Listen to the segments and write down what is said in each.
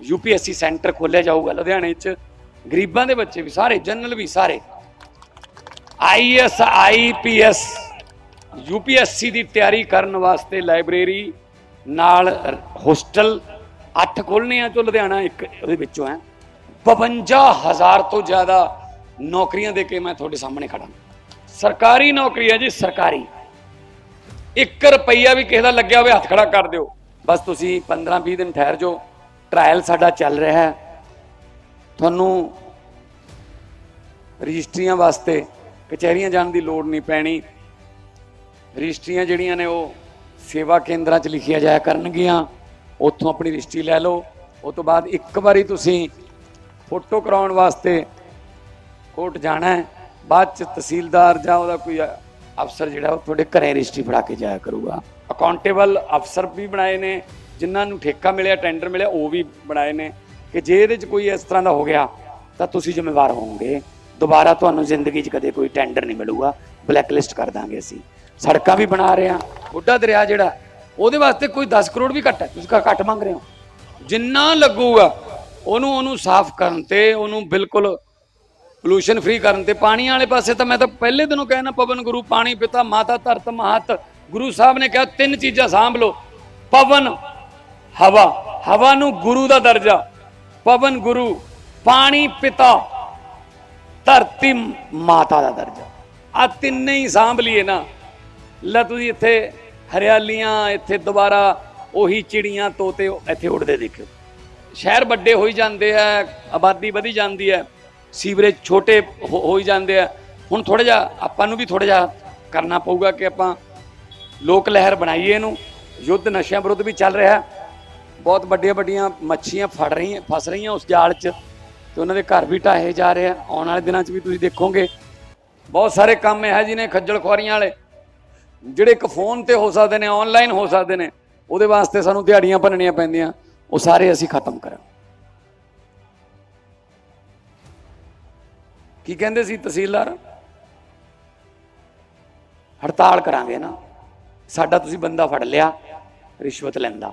UPSC centre ਖੋਲਿਆ ਜਾਊਗਾ ਲੁਧਿਆਣੇ 'ਚ। ਗਰੀਬਾਂ ਦੇ ਬੱਚੇ ਵੀ ਸਾਰੇ, ਜਨਰਲ ਵੀ ਸਾਰੇ। ਆਈਐਸ ਆਈਪੀਐਸ ਯੂਪੀਐਸਸੀ ਦੀ ਤਿਆਰੀ ਕਰਨ ਵਾਸਤੇ ਲਾਇਬ੍ਰੇਰੀ ਨਾਲ ਹੋਸਟਲ 8 ਖੋਲਣੇ ਆ ਜੋ ਲੁਧਿਆਣਾ ਇੱਕ ਉਹਦੇ ਵਿੱਚੋਂ ਹੈ। 52000 ਤੋਂ ਜ਼ਿਆਦਾ ਨੌਕਰੀਆਂ ਦੇ ਕੇ ਮੈਂ ਤੁਹਾਡੇ ਸਾਹਮਣੇ ਖੜਾ ਸਰਕਾਰੀ ਨੌਕਰੀ ਹੈ ਜੀ, ਸਰਕਾਰੀ। 1 ਰੁਪਈਆ ਵੀ ਕਿਸੇ ਦਾ ਲੱਗਿਆ ਹੋਵੇ, ਹੱਥ ਖੜਾ ਕਰ ਦਿਓ। ਬਸ ਤੁਸੀਂ 15 20 ਦਿਨ ਠਹਿਰ ਜਾਓ। ਟ੍ਰਾਇਲ ਸਾਡਾ ਚੱਲ ਰਿਹਾ ਹੈ। ਤੁਹਾਨੂੰ ਰਜਿਸਟਰੀਆਂ ਵਾਸਤੇ ਕਚਹਿਰੀਆਂ ਜਾਣ ਦੀ ਲੋੜ ਨਹੀਂ ਪੈਣੀ। ਰਜਿਸਟਰੀਆਂ ਜਿਹੜੀਆਂ ਨੇ ਉਹ ਸੇਵਾ ਕੇਂਦਰਾਂ 'ਚ ਲਿਖੀਆਂ ਜਾਇਆ ਕਰਨਗੀਆਂ। ਉੱਥੋਂ ਆਪਣੀ ਰਜਿਸਟਰੀ ਲੈ ਲਓ। ਉਸ ਤੋਂ ਬਾਅਦ ਇੱਕ ਵਾਰੀ ਤੁਸੀਂ ਫੋਟੋ ਕਰਾਉਣ ਵਾਸਤੇ ਕੋਰਟ ਜਾਣਾ ਹੈ। ਬਾਅਦ ਚ ਤਹਿਸੀਲਦਾਰ ਜਾਂ ਉਹਦਾ ਕੋਈ ਅਫਸਰ ਜਿਹੜਾ ਉਹ ਤੁਹਾਡੇ ਘਰੇ ਰਜਿਸਟਰੀ ਫੜਾ ਕੇ ਜਾਇਆ ਕਰੂਗਾ। ਅਕਾਊਂਟੇਬਲ ਅਫਸਰ ਵੀ ਬਣਾਏ ਨੇ। ਜਿਨ੍ਹਾਂ ਨੂੰ ਠੇਕਾ ਮਿਲਿਆ ਟੈਂਡਰ ਮਿਲਿਆ, ਉਹ ਵੀ ਬਣਾਏ ਨੇ ਕਿ ਜੇ ਇਹਦੇ 'ਚ ਕੋਈ ਇਸ ਤਰ੍ਹਾਂ ਦਾ ਹੋ ਗਿਆ, ਤਾਂ ਤੁਸੀਂ ਜ਼ਿੰਮੇਵਾਰ ਹੋਵੋਗੇ। ਦੁਬਾਰਾ ਤੁਹਾਨੂੰ ਜ਼ਿੰਦਗੀ 'ਚ ਕਦੇ ਕੋਈ ਟੈਂਡਰ ਨਹੀਂ ਮਿਲੂਗਾ। ਬਲੈਕ ਲਿਸਟ ਕਰ ਦਾਂਗੇ ਅਸੀਂ। ਸੜਕਾਂ ਵੀ ਬਣਾ ਰਹੇ ਹਾਂ। ਬੁੱਢਾ ਦਰਿਆ ਜਿਹੜਾ, ਉਹਦੇ ਵਾਸਤੇ ਕੋਈ 10 ਕਰੋੜ ਵੀ ਘੱਟ ਹੈ। ਤੁਸੀਂ ਘ- ਘੱਟ ਮੰਗ ਰਹੇ ਹੋ? ਜਿੰਨਾ ਲੱਗੂਗਾ, ਉਹਨੂੰ ਉਹਨੂੰ ਸਾਫ਼ ਕਰਨ ਤੇ, ਉਹਨੂੰ ਬਿਲਕੁਲ ਪੋਲੂਸ਼ਨ ਫ੍ਰੀ ਕਰਨ ਤੇ ਪਾਣੀ ਵਾਲੇ ਪਾਸੇ ਤਾਂ ਮੈਂ ਤਾਂ ਪਹਿਲੇ ਦਿਨੋਂ ਕਹਿਣਾ ਪਵਨ ਗੁਰੂ, ਪਾਣੀ ਪਿਤਾ, ਮਾਤਾ ਧਰਤ, ਮਹਤ, ਗੁਰੂ ਸਾਹਿਬ ਨੇ ਕਿਹਾ, ਤਿੰਨ ਚੀਜ਼ਾਂ ਸਾਂਭ ਲਓ। ਪਵਨ ਹਵਾ। ਹਵਾ ਨੂੰ ਗੁਰੂ ਦਾ ਦਰਜਾ, ਪਵਨ ਗੁਰੂ, ਪਾਣੀ ਪਿਤਾ, ਧਰਤੀ ਮਾਤਾ ਦਾ ਦਰਜਾ। ਆ ਤਿੰਨੇ ਹੀ ਸਾਂਭ ਲਈਏ ਨਾ। ਲੈ ਤੁਸੀਂ ਇੱਥੇ ਹਰਿਆਲੀਆਂ, ਇੱਥੇ ਦੁਬਾਰਾ ਉਹੀ ਚਿੜੀਆਂ, ਤੋਤੇ ਇੱਥੇ ਉੱਡਦੇ ਦੇਖਿਓ। ਸ਼ਹਿਰ ਵੱਡੇ ਹੋਈ ਜਾਂਦੇ ਆ, ਆਬਾਦੀ ਵਧੀ ਜਾਂਦੀ ਹੈ ਸੀਵਰੇਜ ਛੋਟੇ ਹੋ- ਹੋਈ ਜਾਂਦੇ ਆ। ਹੁਣ ਥੋੜਾ ਜਿਹਾ ਆਪਾਂ ਨੂੰ ਵੀ ਥੋੜਾ ਜਿਹਾ ਕਰਨਾ ਪਊਗਾ ਕਿ ਆਪਾਂ ਲੋਕ ਲਹਿਰ ਬਣਾਈਏ ਇਹਨੂੰ। ਯੁੱਧ ਨਸ਼ਿਆਂ ਵਿਰੁੱਧ ਵੀ ਚੱਲ ਰਿਹਾ। ਬਹੁਤ ਵੱਡੀਆਂ ਵੱਡੀਆਂ ਮੱਛੀਆਂ ਫੜ ਰਹੀਆਂ, ਫਸ ਰਹੀਆਂ ਉਸ ਜਾਲ 'ਚ ਤੇ ਉਹਨਾਂ ਦੇ ਘਰ ਵੀ ਢਾਹੇ ਜਾ ਰਹੇ ਆ। ਆਉਣ ਵਾਲੇ ਦਿਨਾਂ 'ਚ ਵੀ ਤੁਸੀਂ ਦੇਖੋਗੇ। ਬਹੁਤ ਸਾਰੇ ਕੰਮ ਇਹੋ ਜਿਹੇ ਨੇ ਖੱਜਲ ਖੁਆਰੀਆਂ ਵਾਲੇ, ਜਿਹੜੇ ਇੱਕ ਫੋਨ ਤੇ ਹੋ ਸਕਦੇ ਨੇ ਆਨਲਾਈਨ ਹੋ ਸਕਦੇ ਨੇ, ਉਹਦੇ ਵਾਸਤੇ ਸਾਨੂੰ ਦਿਹਾੜੀਆਂ ਭੰਨਣੀਆਂ ਪੈਂਦੀਆਂ। ਉਹ ਸਾਰੇ ਅਸੀਂ ਖਤਮ ਕਰਾਂ ਕੀ ਕਹਿੰਦੇ ਸੀ ਤਹਿਸੀਲਦਾਰ? ਹੜਤਾਲ ਕਰਾਂਗੇ ਨਾ। ਸਾਡਾ ਤੁਸੀਂ ਬੰਦਾ ਫੜ ਲਿਆ, ਰਿਸ਼ਵਤ ਲੈਂਦਾ।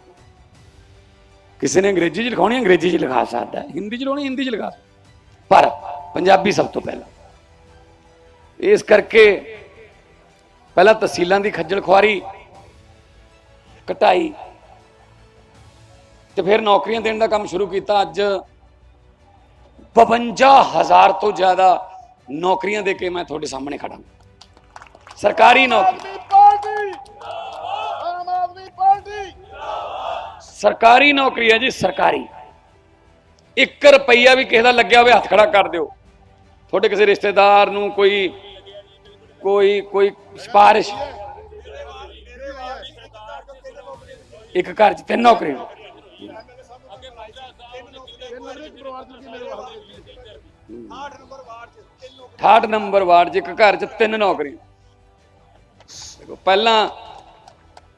ਕਿਸੇ ਨੇ ਅੰਗਰੇਜ਼ੀ ਚ ਲਿਖਾਉਣੀ, ਅੰਗਰੇਜ਼ੀ ਚ ਲਿਖਾ ਸਕਦਾ ਹਿੰਦੀ ਚ ਲਿਖਾਉਣੀ, ਹਿੰਦੀ ਚ ਲਿਖਾ ਪਰ ਪੰਜਾਬੀ ਸਭ ਤੋਂ ਪਹਿਲਾਂ। ਇਸ ਕਰਕੇ ਪਹਿਲਾਂ ਤਹਿਸੀਲਾਂ ਦੀ ਖੱਜਲ ਖੁਆਰੀ ਘਟਾਈ ਤੇ ਫਿਰ ਨੌਕਰੀਆਂ ਦੇਣ ਦਾ ਕੰਮ ਸ਼ੁਰੂ ਕੀਤਾ। ਅੱਜ 52000 ਤੋਂ ਜ਼ਿਆਦਾ ਨੌਕਰੀਆਂ ਦੇ ਕੇ ਮੈਂ ਤੁਹਾਡੇ ਸਾਹਮਣੇ ਖੜਾ ਹਾਂ। ਸਰਕਾਰੀ ਨੌਕਰੀ ਆਮ ਆਦਮੀ ਪਾਰਟੀ। ਸਰਕਾਰੀ ਨੌਕਰੀ ਹੈ ਜੀ, ਸਰਕਾਰੀ। 1 ਰੁਪਈਆ ਵੀ ਕਿਸੇ ਦਾ ਲੱਗਿਆ ਹੋਵੇ, ਹੱਥ ਖੜਾ ਕਰ ਦਿਓ। ਤੁਹਾਡੇ ਕਿਸੇ ਰਿਸ਼ਤੇਦਾਰ ਨੂੰ ਕੋਈ ਕੋਈ ਕੋਈ ਸਿਫਾਰਿਸ਼। ਇੱਕ ਘਰ 'ਚ ਤਿੰਨ ਨੌਕਰੀ। ਪਰਿਵਾਰ ਚ ਕਿੰਨੇ ਵਾਰ 68 ਨੰਬਰ ਵਾਰਡ 'ਚ ਇੱਕ ਘਰ 'ਚ ਤਿੰਨ ਨੌਕਰੀ। ਪਹਿਲਾਂ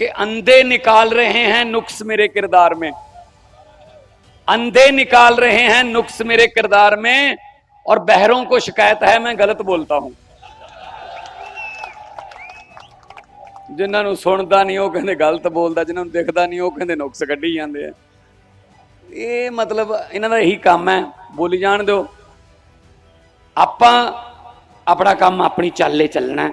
कि अंधे निकाल रहे हैं नुक्स मेरे किरदार में अंधे निकाल रहे हैं नुक्स मेरे किरदार में और बहरों को शिकायत है मैं गलत बोलता हूं ਜਿਨ੍ਹਾਂ ਨੂੰ ਸੁਣਦਾ ਨਹੀਂ ਉਹ ਕਹਿੰਦੇ ਗਲਤ ਬੋਲਦਾ ਜਿਨ੍ਹਾਂ ਨੂੰ ਦਿਖਦਾ ਨਹੀਂ ਉਹ ਕਹਿੰਦੇ ਨੁਕਸ ਕੱਢੀ ਜਾਂਦੇ ਆ ਇਹ ਮਤਲਬ ਇਹਨਾਂ ਦਾ ਇਹੀ ਕੰਮ ਹੈ ਬੋਲੀ ਜਾਣ ਦਿਓ ਆਪਾਂ ਆਪਣਾ ਕੰਮ ਆਪਣੀ ਚਾਲੇ ਚੱਲਣਾ ਹੈ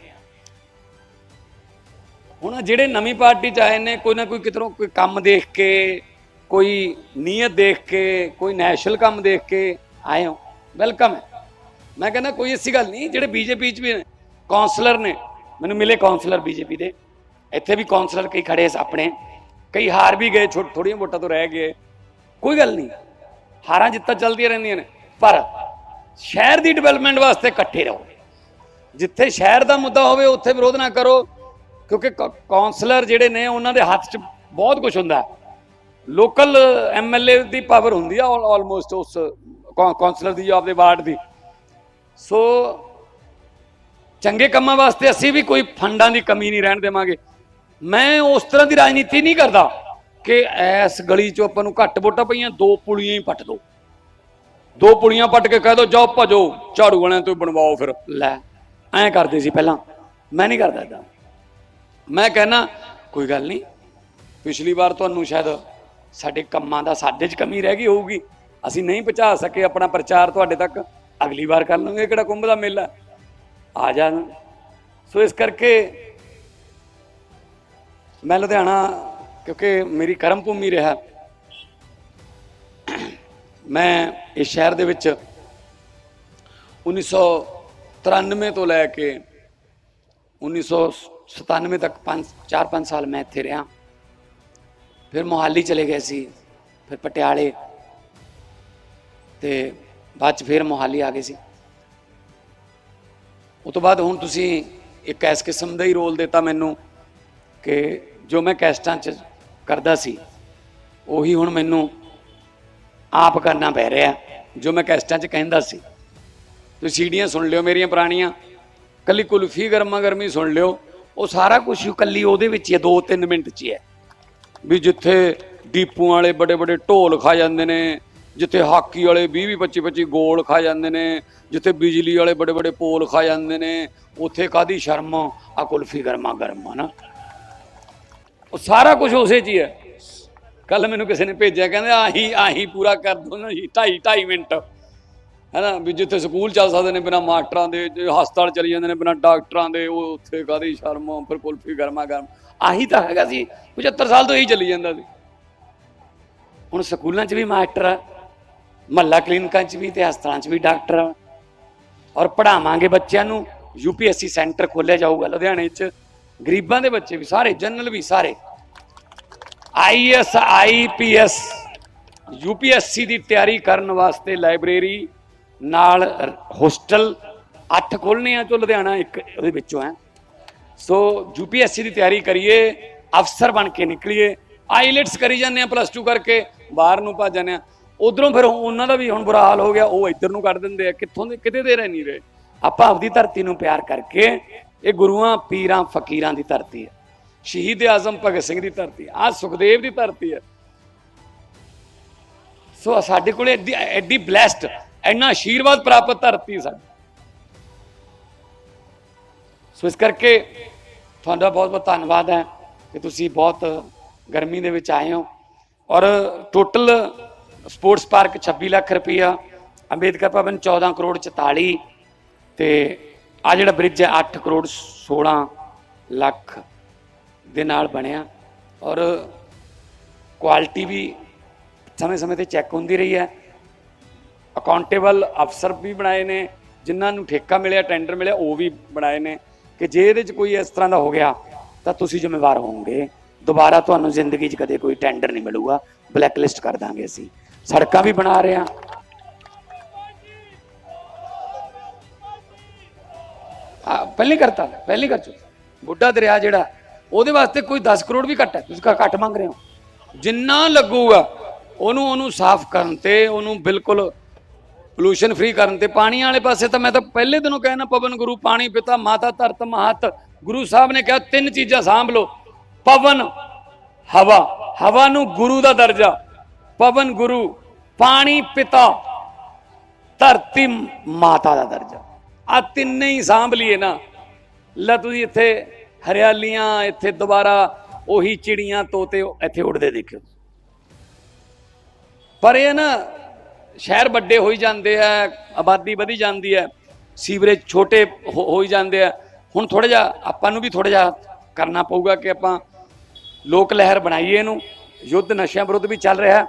ਹੁਣ ਜਿਹੜੇ ਨਵੀਂ ਪਾਰਟੀ ਚ ਆਏ ਨੇ, ਕੋਈ ਨਾ ਕੋਈ ਕਿਧਰੋਂ ਕੋਈ ਕੰਮ ਦੇਖ ਕੇ, ਕੋਈ ਨੀਅਤ ਦੇਖ ਕੇ, ਕੋਈ ਨੈਸ਼ਨਲ ਕੰਮ ਦੇਖ ਕੇ ਆਏ ਹੋ। ਵੈਲਕਮ ਹੈ। ਮੈਂ ਕਹਿੰਦਾ ਕੋਈ ਐਸੀ ਗੱਲ ਨਹੀਂ, ਜਿਹੜੇ ਬੀਜੇਪੀ ਚ ਵੀ ਨੇ ਕਾਉਂਸਲਰ ਨੇ, ਮੈਨੂੰ ਮਿਲੇ ਕਾਉਂਸਲਰ ਬੀਜੇਪੀ ਦੇ। ਇੱਥੇ ਵੀ ਕਾਉਂਸਲਰ ਕਈ ਖੜੇ ਆਪਣੇ, ਕਈ ਹਾਰ ਵੀ ਗਏ ਛੋਟ ਥੋੜੀਆਂ ਵੋਟਾਂ ਤੋਂ ਰਹਿ ਗਏ। ਕੋਈ ਗੱਲ ਨਹੀਂ, ਹਾਰਾਂ ਜਿੱਤਾਂ ਚੱਲਦੀਆਂ ਰਹਿੰਦੀਆਂ ਨੇ, ਪਰ ਸ਼ਹਿਰ ਦੀ ਡਿਵੈਲਪਮੈਂਟ ਵਾਸਤੇ ਇਕੱਠੇ ਰਹੋ। ਜਿੱਥੇ ਸ਼ਹਿਰ ਦਾ ਮੁੱਦਾ ਹੋਵੇ, ਉੱਥੇ ਵਿਰੋਧ ਨਾ ਕਰੋ ਕਿਉਂਕਿ ਕੌ- ਕਾਉਂਸਲਰ ਜਿਹੜੇ ਨੇ, ਉਹਨਾਂ ਦੇ ਹੱਥ 'ਚ ਬਹੁਤ ਕੁਝ ਹੁੰਦਾ ਲੋਕਲ ਐਮਐਲਏ ਦੀ ਪਾਵਰ ਹੁੰਦੀ ਆ ਆਲਮੋਸਟ ਉਸ, ਕੌ- ਕਾਉਂਸਲਰ ਦੀ, ਆਪਦੇ ਵਾਰਡ ਦੀ। ਸੋ ਚੰਗੇ ਕੰਮਾਂ ਵਾਸਤੇ ਅਸੀਂ ਵੀ ਕੋਈ ਫੰਡਾਂ ਦੀ ਕਮੀ ਨਹੀਂ ਰਹਿਣ ਦੇਵਾਂਗੇ। ਮੈਂ ਉਸ ਤਰ੍ਹਾਂ ਦੀ ਰਾਜਨੀਤੀ ਨਹੀਂ ਕਰਦਾ ਕਿ ਐਸ ਗਲੀ 'ਚੋਂ ਆਪਾਂ ਨੂੰ ਘੱਟ ਵੋਟਾਂ ਪਈਆਂ, ਦੋ ਪੁਲੀਆਂ ਹੀ ਪੱਟ ਦੋ। ਦੋ ਪੁਲੀਆਂ ਪੱਟ ਕੇ ਕਹਿ ਦੋ, ਜਾਓ ਭਜੋ, ਝਾੜੂ ਵਾਲਿਆਂ ਤੋਂ ਬਣਵਾਓ ਫਿਰ। ਲੈ, ਐਂ ਕਰਦੇ ਸੀ ਪਹਿਲਾਂ। ਮੈਂ ਨਹੀਂ ਕਰਦਾ ਏਦਾਂ। ਮੈਂ ਕਹਿਣਾ, ਕੋਈ ਗੱਲ ਨਹੀਂ। ਪਿਛਲੀ ਵਾਰ ਤੁਹਾਨੂੰ ਸ਼ਾਇਦ ਸਾਡੇ ਕੰਮਾਂ ਦਾ ਸਾਡੇ 'ਚ ਕਮੀ ਰਹਿ ਗਈ ਹੋਊਗੀ। ਅਸੀਂ ਨਹੀਂ ਪਹੁੰਚਾ ਸਕੇ ਆਪਣਾ ਪ੍ਰਚਾਰ ਤੁਹਾਡੇ ਤੱਕ। ਅਗਲੀ ਵਾਰ ਕਰ ਲਵਾਂਗੇ ਕਿਹੜਾ ਕੁੰਭ ਦਾ ਮੇਲਾ। ਆ ਜਾਣ ਸੋ ਇਸ ਕਰਕੇ ਮੈਂ ਲੁਧਿਆਣਾ, ਕਿਉਂਕਿ ਮੇਰੀ ਕਰਮ ਭੂਮੀ ਰਿਹਾ। ਮੈਂ ਇਸ ਸ਼ਹਿਰ ਦੇ ਵਿੱਚ 1993 ਤੋਂ ਲੈ ਕੇ 1997 ਤੱਕ 5 4-5 ਸਾਲ ਮੈਂ ਇੱਥੇ ਰਿਹਾ। ਫਿਰ ਮੋਹਾਲੀ ਚਲੇ ਗਏ ਸੀ, ਫਿਰ ਪਟਿਆਲੇ। ਤੇ ਬਾਅਦ ਚ ਫਿਰ ਮੋਹਾਲੀ ਆ ਗਏ ਸੀ। ਉਸ ਤੋਂ ਬਾਅਦ ਹੁਣ ਤੁਸੀਂ ਇੱਕ ਇਸ ਕਿਸਮ ਦਾ ਹੀ ਰੋਲ ਦਿੱਤਾ ਮੈਨੂੰ ਕਿ ਜੋ ਮੈਂ ਕੈਸਟਾਂ ਚ ਕਰਦਾ ਸੀ, ਉਹੀ ਹੁਣ ਮੈਨੂੰ ਆਪ ਕਰਨਾ ਪੈ ਰਿਹਾ, ਜੋ ਮੈਂ ਕੈਸਟਾਂ 'ਚ ਕਹਿੰਦਾ ਸੀ। ਤੁਸੀਂ ਸੀਡੀਆਂ ਸੁਣ ਲਿਓ ਮੇਰੀਆਂ ਪੁਰਾਣੀਆਂ, ਕੱਲੀ ਕੁਲਫੀ ਗਰਮਾ ਗਰਮੀ ਸੁਣ ਲਿਓ। ਉਹ ਸਾਰਾ ਕੁਝ ਇਕੱਲੀ ਉਹਦੇ ਵਿੱਚ ਹੀ ਹੈ 2-3 ਮਿੰਟ 'ਚ ਹੀ ਹੈ। ਵੀ ਜਿੱਥੇ ਡੀਪੂ ਵਾਲੇ ਬੜੇ ਬੜੇ ਢੋਲ ਖਾ ਜਾਂਦੇ ਨੇ, ਜਿੱਥੇ ਹਾਕੀ ਵਾਲੇ 20 20 25 25 ਗੋਲ ਖਾ ਜਾਂਦੇ ਨੇ, ਜਿੱਥੇ ਬਿਜਲੀ ਵਾਲੇ ਬੜੇ ਬੜੇ ਪੋਲ ਖਾ ਜਾਂਦੇ ਨੇ, ਉੱਥੇ ਕਾਦੀ ਸ਼ਰਮ ਆ? ਕੁਲਫੀ ਗਰਮਾ ਗਰਮ ਨਾ। ਉਹ ਸਾਰਾ ਕੁਝ ਉਸੇ 'ਚ ਹੀ ਹੈ। ਕੱਲ ਮੈਨੂੰ ਕਿਸੇ ਨੇ ਭੇਜਿਆ, ਕਹਿੰਦੇ ਆਹੀ ਆਹੀ ਪੂਰਾ ਕਰ ਦੋ ਨਾ ਜੀ 2.5 2.5 ਮਿੰਟ। ਹੈ ਨਾ, ਵੀ ਜਿੱਥੇ ਸਕੂਲ ਚੱਲ ਸਕਦੇ ਨੇ, ਬਿਨਾ ਮਾਸਟਰਾਂ ਦੇ ਹਸਪਤਾਲ ਚਲੀ ਜਾਂਦੇ ਨੇ, ਬਿਨਾ ਡਾਕਟਰਾਂ ਦੇ, ਉਹ ਉੱਥੇ ਕਾਦੀ ਸ਼ਰਮ ਫਿਰ ਕੁਲਫੀ ਗਰਮਾ ਗਰਮ। ਆਹੀ ਤਾਂ ਹੈਗਾ ਸੀ 75 ਸਾਲ ਤੋਂ ਇਹੀ ਚੱਲੀ ਜਾਂਦਾ ਸੀ। ਹੁਣ ਸਕੂਲਾਂ 'ਚ ਵੀ ਮਾਸਟਰ ਆ, ਮਹੱਲਾ ਕਲੀਨਿਕਾਂ 'ਚ ਵੀ ਤੇ ਹਸਪਤਾਲਾਂ 'ਚ ਵੀ ਡਾਕਟਰ ਆ। ਔਰ ਪੜਾਵਾਂਗੇ ਬੱਚਿਆਂ ਨੂੰ, ਯੂਪੀਐਸਸੀ ਸੈਂਟਰ ਖੋਲਿਆ ਜਾਊਗਾ, ਲੁਧਿਆਣੇ 'ਚ। ਗਰੀਬਾਂ ਦੇ ਬੱਚੇ ਵੀ, ਸਾਰੇ, ਜਨਰਲ ਵੀ, ਸਾਰੇ। ਆਈਐਸ ਆਈਪੀਐਸ ਯੂਪੀਐਸਸੀ ਦੀ ਤਿਆਰੀ ਕਰਨ ਵਾਸਤੇ ਲਾਇਬ੍ਰੇਰੀ ਨਾਲ ਹੋਸਟਲ ਅੱਠ ਖੋਲਣੇ ਆ ਚੋ ਲੁਧਿਆਣਾ ਇੱਕ ਉਹਦੇ ਵਿੱਚੋਂ ਹੈ। ਸੋ ਯੂਪੀਐਸਸੀ ਦੀ ਤਿਆਰੀ ਕਰੀਏ, ਅਫਸਰ ਬਣ ਕੇ ਨਿਕਲੀਏ ਆਈਲੈਟਸ ਕਰੀ ਜਾਂਦੇ ਆ ਪਲੱਸ 2 ਕਰਕੇ, ਬਾਹਰ ਨੂੰ ਭੱਜ ਜਾਂਦੇ ਆ। ਉਧਰੋਂ ਫਿਰ ਉਹਨਾਂ ਦਾ ਵੀ ਹੁਣ ਬੁਰਾ ਹਾਲ ਹੋ ਗਿਆ, ਉਹ ਇੱਧਰ ਨੂੰ ਕੱਢ ਦਿੰਦੇ ਆ, ਕਿੱਥੋਂ ਦੇ ਕਿਤੇ ਦੇ ਰਹਿ ਨਹੀਂ ਰਹੇ। ਆਪਾਂ ਆਪਦੀ ਧਰਤੀ ਨੂੰ ਪਿਆਰ ਕਰਕੇ, ਇਹ ਗੁਰੂਆਂ, ਪੀਰਾਂ, ਫਕੀਰਾਂ ਦੀ ਧਰਤੀ ਹੈ। ਸ਼ਹੀਦ ਆਜ਼ਮ ਭਗਤ ਸਿੰਘ ਦੀ ਧਰਤੀ ਆ ਸੁਖਦੇਵ ਦੀ ਧਰਤੀ ਹੈ। ਸੋ ਸਾਡੇ ਕੋਲੇ ਐਡੀ ਐਡੀ ਬਲੈਸਡ ਇੰਨਾ ਆਸ਼ੀਰਵਾਦ ਪ੍ਰਾਪਤ ਧਰਤੀ ਸਾਡੀ। ਸੋ ਇਸ ਕਰਕੇ ਤੁਹਾਡਾ ਬਹੁਤ ਬਹੁਤ ਧੰਨਵਾਦ ਹੈ ਕਿ ਤੁਸੀਂ ਬਹੁਤ ਗਰਮੀ ਦੇ ਵਿੱਚ ਆਏ ਹੋ। ਔਰ ਟੋਟਲ ਸਪੋਰਟਸ ਪਾਰਕ 26 ਲੱਖ ਰੁਪਈਆ, ਅੰਬੇਦਕਰ ਭਵਨ 14 ਕਰੋੜ 44 ਤੇ ਆ ਜਿਹੜਾ ਬ੍ਰਿਜ ਹੈ 8 ਕਰੋੜ 16 ਲੱਖ ਦੇ ਨਾਲ ਬਣਿਆ। ਔਰ ਕੁਆਲਿਟੀ ਵੀ ਸਮੇਂ-ਸਮੇਂ ਤੇ ਚੈੱਕ ਹੁੰਦੀ ਰਹੀ ਹੈ। ਅਕਾਊਂਟੇਬਲ ਅਫਸਰ ਵੀ ਬਣਾਏ ਨੇ, ਜਿਨ੍ਹਾਂ ਨੂੰ ਠੇਕਾ ਮਿਲਿਆ, ਟੈਂਡਰ ਮਿਲਿਆ, ਉਹ ਵੀ ਬਣਾਏ ਨੇ। ਕਿ ਜੇ ਇਹਦੇ 'ਚ ਕੋਈ ਇਸ ਤਰ੍ਹਾਂ ਦਾ ਹੋ ਗਿਆ, ਤਾਂ ਤੁਸੀਂ ਜ਼ਿੰਮੇਵਾਰ ਹੋਵੋਗੇ। ਦੁਬਾਰਾ ਤੁਹਾਨੂੰ ਜ਼ਿੰਦਗੀ 'ਚ ਕਦੇ ਕੋਈ ਟੈਂਡਰ ਨਹੀਂ ਮਿਲੂਗਾ। ਬਲੈਕ ਲਿਸਟ ਕਰ ਦਾਂਗੇ ਅਸੀਂ। ਸੜਕਾਂ ਵੀ ਬਣਾ ਰਹੇ ਹਾਂ। ਹਾਂ, ਪਹਿਲੇ ਕਰਤਾ ਪਹਿਲੇ ਕਰ ਚੁੱਕੇ ਬੁੱਢਾ ਦਰਿਆ ਜਿਹੜਾ, ਉਹਦੇ ਵਾਸਤੇ ਕੋਈ 10 ਕਰੋੜ ਵੀ ਘੱਟ ਹੈ। ਤੁਸੀਂ ਘ- ਘੱਟ ਮੰਗ ਰਹੇ ਹੋ। ਜਿੰਨਾ ਲੱਗੂਗਾ, ਉਹਨੂੰ ਉਹਨੂੰ ਸਾਫ਼ ਕਰਨ ਤੇ, ਉਹਨੂੰ ਬਿਲਕੁਲ ਪੋਲੂਸ਼ਨ ਫ੍ਰੀ ਕਰਨ ਤੇ ਪਾਣੀ ਵਾਲੇ ਪਾਸੇ ਤਾਂ ਮੈਂ ਤਾਂ ਪਹਿਲੇ ਦਿਨੋਂ ਕਹਿਣਾ ਪਵਨ ਗੁਰੂ, ਪਾਣੀ ਪਿਤਾ, ਮਾਤਾ ਧਰਤ ਮਹਤ। ਗੁਰੂ ਸਾਹਿਬ ਨੇ ਕਿਹਾ, ਤਿੰਨ ਚੀਜ਼ਾਂ ਸਾਂਭ ਲਓ ਪਵਨ, ਹਵਾ। ਹਵਾ ਨੂੰ ਗੁਰੂ ਦਾ ਦਰਜਾ। ਪਵਨ ਗੁਰੂ, ਪਾਣੀ ਪਿਤਾ, ਧਰਤੀ ਮਾਤਾ ਦਾ ਦਰਜਾ। ਆ ਤਿੰਨੇ ਹੀ ਸਾਂਭ ਲਈਏ ਨਾ। ਲੈ ਤੁਸੀਂ ਇੱਥੇ ਹਰਿਆਲੀਆਂ, ਇੱਥੇ ਦੁਬਾਰਾ ਉਹੀ ਚਿੜੀਆਂ, ਤੋਤੇ ਇੱਥੇ ਉੱਡਦੇ ਦੇਖਿਓ। ਪਰ ਇਹ ਨਾ ਸ਼ਹਿਰ ਵੱਡੇ ਹੋਈ ਜਾਂਦੇ ਆ, ਆਬਾਦੀ ਵਧੀ ਜਾਂਦੀ ਹੈ ਸੀਵਰੇਜ ਛੋਟੇ ਹੋ- ਹੋਈ ਜਾਂਦੇ ਆ। ਹੁਣ ਥੋੜਾ ਜਿਹਾ ਆਪਾਂ ਨੂੰ ਵੀ ਥੋੜਾ ਜਿਹਾ ਕਰਨਾ ਪਊਗਾ ਕਿ ਆਪਾਂ ਲੋਕ ਲਹਿਰ ਬਣਾਈਏ ਇਹਨੂੰ। ਯੁੱਧ ਨਸ਼ਿਆਂ ਵਿਰੁੱਧ ਵੀ ਚੱਲ ਰਿਹਾ।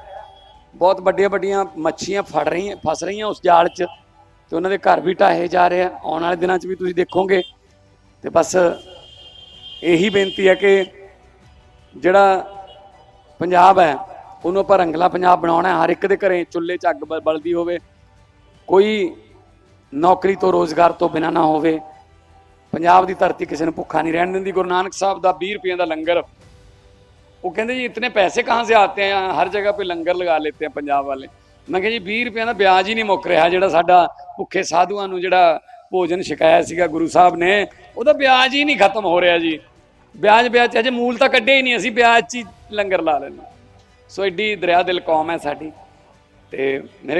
ਬਹੁਤ ਵੱਡੀਆਂ ਵੱਡੀਆਂ ਮੱਛੀਆਂ ਫੜ ਰਹੀਆਂ, ਫਸ ਰਹੀਆਂ ਉਸ ਜਾਲ 'ਚ ਤੇ ਉਹਨਾਂ ਦੇ ਘਰ ਵੀ ਢਾਹੇ ਜਾ ਰਹੇ ਆ। ਆਉਣ ਵਾਲੇ ਦਿਨਾਂ 'ਚ ਵੀ ਤੁਸੀਂ ਦੇਖੋਗੇ। ਤੇ ਬਸ ਇਹੀ ਬੇਨਤੀ ਹੈ ਕਿ ਜਿਹੜਾ ਪੰਜਾਬ ਹੈ ਉਹਨੂੰ ਆਪਾਂ ਰੰਗਲਾ ਪੰਜਾਬ ਬਣਾਉਣਾ ਹਰ ਇੱਕ ਦੇ ਘਰੇ ਚੁੱਲ੍ਹੇ 'ਚ ਅੱਗ ਬਲਦੀ ਹੋਵੇ। ਕੋਈ ਨੌਕਰੀ ਤੋਂ ਰੋਜ਼ਗਾਰ ਤੋਂ ਬਿਨਾਂ ਨਾ ਹੋਵੇ। ਪੰਜਾਬ ਦੀ ਧਰਤੀ ਕਿਸੇ ਨੂੰ ਭੁੱਖਾ ਨਹੀਂ ਰਹਿਣ ਦਿੰਦੀ। ਗੁਰੂ ਨਾਨਕ ਸਾਹਿਬ ਦਾ 20 ਰੁਪਏ ਦਾ ਲੰਗਰ। ਉਹ ਕਹਿੰਦੇ ਜੀ, ਇਤਨੇ ਪੈਸੇ ਕਹਾਂ ਸੇ ਆਤੇ ਆ ਹਰ ਜਗ੍ਹਾ ਪੇ ਲੰਗਰ ਲਗਾ ਲੇਤੇ ਆ ਪੰਜਾਬ ਵਾਲੇ। ਮੈਂ ਕਿਹਾ ਜੀ 20 ਰੁਪਏ ਦਾ ਵਿਆਜ ਹੀ ਨਹੀਂ ਮੁੱਕ ਰਿਹਾ, ਜਿਹੜਾ ਸਾਡਾ ਭੁੱਖੇ ਸਾਧੂਆਂ ਨੂੰ ਜਿਹੜਾ ਭੋਜਨ ਸ਼ਿਕਾਇਆ ਸੀਗਾ ਗੁਰੂ ਸਾਹਿਬ ਨੇ, ਉਹਦਾ ਵਿਆਜ ਹੀ ਨਹੀਂ ਖਤਮ ਹੋ ਰਿਹਾ ਜੀ। ਵਿਆਜ ਵਿਆਜ ਅਜੇ ਮੂਲ ਤਾਂ ਕੱਢਿਆ ਹੀ ਨਹੀਂ, ਅਸੀਂ ਵਿਆਜ 'ਚ ਹੀ ਲੰਗਰ ਲਾ ਲੈਣਾ ਸੋ ਐਡੀ ਦਰਿਆ ਦਿਲ ਕੌਮ ਹੈ ਸਾਡੀ ਤੇ ਮੇਰੇ